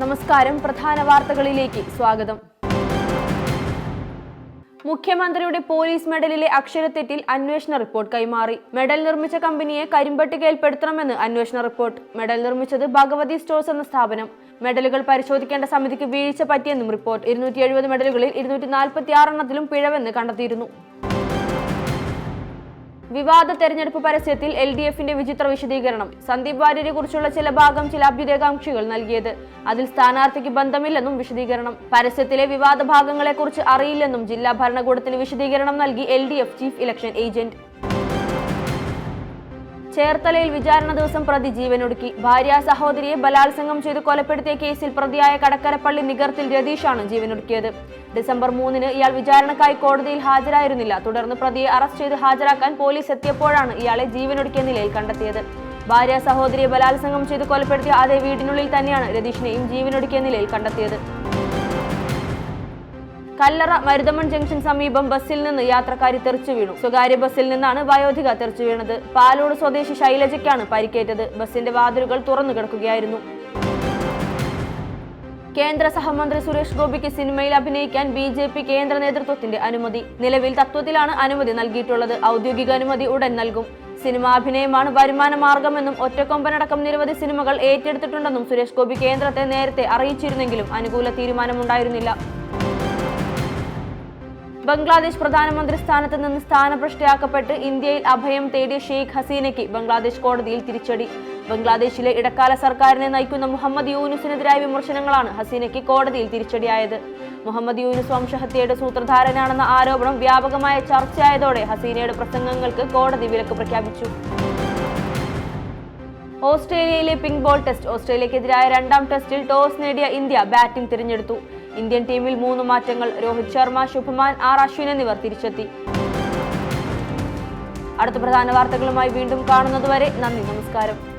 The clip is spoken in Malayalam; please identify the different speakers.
Speaker 1: നമസ്കാരം. പ്രധാന വാർത്തകളിലേക്ക് സ്വാഗതം. മുഖ്യമന്ത്രിയുടെ പോലീസ് മെഡലിലെ അക്ഷരത്തെറ്റിൽ അന്വേഷണ റിപ്പോർട്ട് കൈമാറി. മെഡൽ നിർമ്മിച്ച കമ്പനിയെ കരിമ്പട്ടികയിൽപ്പെടുത്തണമെന്ന് അന്വേഷണ റിപ്പോർട്ട്. മെഡൽ നിർമ്മിച്ചത് ഭഗവതി സ്റ്റോഴ്സ് എന്ന സ്ഥാപനം. മെഡലുകൾ പരിശോധിക്കേണ്ട സമിതിക്ക് വീഴ്ച പറ്റിയെന്നും റിപ്പോർട്ട്. ഇരുന്നൂറ്റി എഴുപത് മെഡലുകളിൽ ഇരുന്നൂറ്റി നാൽപ്പത്തി ആറെണ്ണത്തിലും പിഴവെന്ന് കണ്ടെത്തിയിരുന്നു. വിവാദ തെരഞ്ഞെടുപ്പ് പരസ്യത്തിൽ എൽ ഡി എഫിന്റെ വിചിത്ര വിശദീകരണം. സന്ദീപ് വാര്യരെ കുറിച്ചുള്ള ചില ഭാഗം ചില അഭ്യുദയകാംക്ഷികൾ നൽകിയത്. അതിൽ സ്ഥാനാർത്ഥിക്ക് ബന്ധമില്ലെന്നും വിശദീകരണം. പരസ്യത്തിലെ വിവാദ ഭാഗങ്ങളെക്കുറിച്ച് അറിയില്ലെന്നും ജില്ലാ ഭരണകൂടത്തിന് വിശദീകരണം നൽകി എൽ ചീഫ് ഇലക്ഷൻ ഏജന്റ്. ചേർത്തലയിൽ വിചാരണ ദിവസം പ്രതി ജീവനൊടുക്കി. ഭാര്യ സഹോദരിയെ ബലാത്സംഗം ചെയ്ത് കൊലപ്പെടുത്തിയ കേസിൽ പ്രതിയായ കടക്കരപ്പള്ളി നിഗർത്തിൽ രതീഷാണ് ജീവനൊടുക്കിയത്. ഡിസംബർ മൂന്നിന് ഇയാൾ വിചാരണക്കായി കോടതിയിൽ ഹാജരായിരുന്നില്ല. തുടർന്ന് പ്രതിയെ അറസ്റ്റ് ചെയ്ത് ഹാജരാക്കാൻ പോലീസ് എത്തിയപ്പോഴാണ് ഇയാളെ ജീവനൊടുക്കിയ നിലയിൽ കണ്ടെത്തിയത്. ഭാര്യ സഹോദരിയെ ബലാത്സംഗം ചെയ്ത് കൊലപ്പെടുത്തിയ അതേ വീടിനുള്ളിൽ തന്നെയാണ് രതീഷിനെയും ജീവനൊടുക്കിയ നിലയിൽ കണ്ടെത്തിയത്. കല്ലറ മരുതമൺ ജംഗ്ഷൻ സമീപം ബസ്സിൽ നിന്ന് യാത്രക്കാരി തെറിച്ചു വീണു. സ്വകാര്യ ബസ്സിൽ നിന്നാണ് വയോധിക തെറിച്ചു വീണത്. പാലോട് സ്വദേശി ശൈലജയ്ക്കാണ് പരിക്കേറ്റത്. ബസ്സിന്റെ വാതിലുകൾ തുറന്നു കിടക്കുകയായിരുന്നു. കേന്ദ്ര സഹമന്ത്രി സുരേഷ് ഗോപിക്ക് സിനിമയിൽ അഭിനയിക്കാൻ ബി ജെ പി കേന്ദ്ര നേതൃത്വത്തിന്റെ അനുമതി. നിലവിൽ തത്വത്തിലാണ് അനുമതി നൽകിയിട്ടുള്ളത്. ഔദ്യോഗിക അനുമതി ഉടൻ നൽകും. സിനിമാഭിനയമാണ് വരുമാന മാർഗമെന്നും ഒറ്റക്കൊമ്പനടക്കം നിരവധി സിനിമകൾ ഏറ്റെടുത്തിട്ടുണ്ടെന്നും സുരേഷ് ഗോപി കേന്ദ്രത്തെ നേരത്തെ അറിയിച്ചിരുന്നെങ്കിലും അനുകൂല തീരുമാനമുണ്ടായിരുന്നില്ല. ബംഗ്ലാദേശ് പ്രധാനമന്ത്രി സ്ഥാനത്ത് നിന്ന് സ്ഥാനഭ്രഷ്ടയാക്കപ്പെട്ട് ഇന്ത്യയിൽ അഭയം തേടിയ ഷെയ്ഖ് ഹസീനയ്ക്ക് ബംഗ്ലാദേശ് കോടതിയിൽ തിരിച്ചടി. ബംഗ്ലാദേശിലെ ഇടക്കാല സർക്കാരിനെ നയിക്കുന്ന മുഹമ്മദ് യൂനുസിനെതിരായ വിമർശനങ്ങളാണ് ഹസീനയ്ക്ക് കോടതിയിൽ തിരിച്ചടിയായത്. മുഹമ്മദ് യൂനുസ് വംശഹത്യയുടെ സൂത്രധാരനാണെന്ന ആരോപണം വ്യാപകമായ ചർച്ചയായതോടെ ഹസീനയുടെ പ്രസംഗങ്ങൾക്ക് കോടതി വിലക്ക് പ്രഖ്യാപിച്ചു. ഓസ്ട്രേലിയയിലെ പിങ്ക് ബോൾ ടെസ്റ്റ് ഓസ്ട്രേലിയക്കെതിരായ രണ്ടാം ടെസ്റ്റിൽ ടോസ് നേടിയ ഇന്ത്യ ബാറ്റിംഗ് തിരഞ്ഞെടുത്തു. ഇന്ത്യൻ ടീമിൽ മൂന്ന് മാറ്റങ്ങൾ. രോഹിത് ശർമ്മ ശുഭമാൻ ആർ അശ്വിൻ എന്നിവർ തിരിച്ചെത്തി. അടുത്ത പ്രധാന വാർത്തകളുമായി വീണ്ടും കാണുന്നതുവരെ നന്ദി നമസ്കാരം.